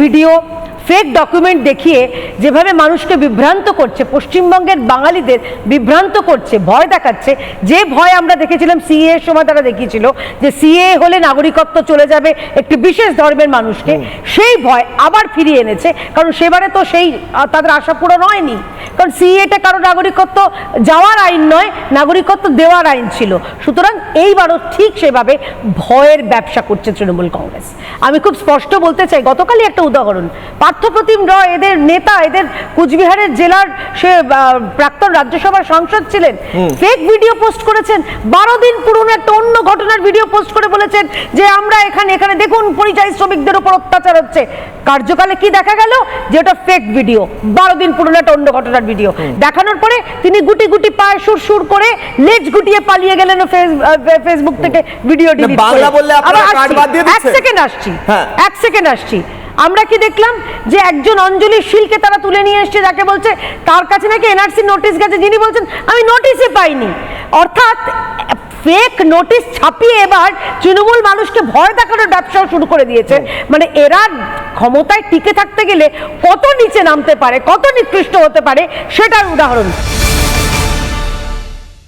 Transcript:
Video fake document দেখিয়ে যেভাবে মানুষকে বিভ্রান্ত করছে পশ্চিমবঙ্গের বাঙালিদের বিভ্রান্ত করছে ভয় দেখাচ্ছে যে ভয় আমরা দেখেছিলাম সিএ এর সময় তারা দেখিয়েছিল যে সিএ হলে নাগরিকত্ব চলে যাবে একটি বিশেষ ধর্মের মানুষকে সেই ভয় আবার ফিরিয়ে এনেছে কারণ সেবারে তো সেই তাদের আশা পূরণ হয়নি। কারণ সিএটা কারও নাগরিকত্ব যাওয়ার আইন নয়, নাগরিকত্ব দেওয়ার আইন ছিল। সুতরাং এইবারও ঠিক সেভাবে ভয়ের ব্যবসা করছে তৃণমূল কংগ্রেস। আমি খুব স্পষ্ট বলতে চাই, গতকালই একটা উদাহরণ। পার্থপ্রতিম রয় এদের নেতা, এদের কুচবিহারের জেলার সে প্রাক্তন রাজ্যসভার সাংসদ ছিলেন। ফেক ভিডিও পোস্ট করেছেন। বারো দিন পুরনো একটা অন্য ঘটনার ভিডিও পোস্ট করে বলেছেন যে আমরা এখানে এখানে দেখুন পরিযায়ী শ্রমিকদের উপর অত্যাচার হচ্ছে। কার্যকালে কি দেখা গেল? যে ওটা ফেক ভিডিও বারো দিন পুরনো একটা অন্য ঘটনার ভিডিও দেখানোর পরে তিনি গুটি গুটি পায়ে সুর সুর করে লেজ গুটিয়ে পালিয়ে গেলেন ফেসবুক থেকে ভিডিও ডিলিট দিয়ে এক সেকেন্ড আসছি। হ্যাঁ। এক সেকেন্ড আসছি। আমরা কি দেখলাম যে একজন অঞ্জলি শীলকে তারা তুলে নিয়ে এসছে যাকে বলছে তার কাছে নাকি এনআরসি নোটিশ গেছে? যিনি বলছেন আমি নোটিশই পাইনি। অর্থাৎ ফেক নোটিশ ছাপিয়ে এবার তৃণমূল মানুষকে ভয় দেখানোর ব্যবসাও শুরু করে দিয়েছে। মানে এরা ক্ষমতায় টিকে থাকতে গেলে কত নিচে নামতে পারে কত নিকৃষ্ট হতে পারে সেটার উদাহরণ।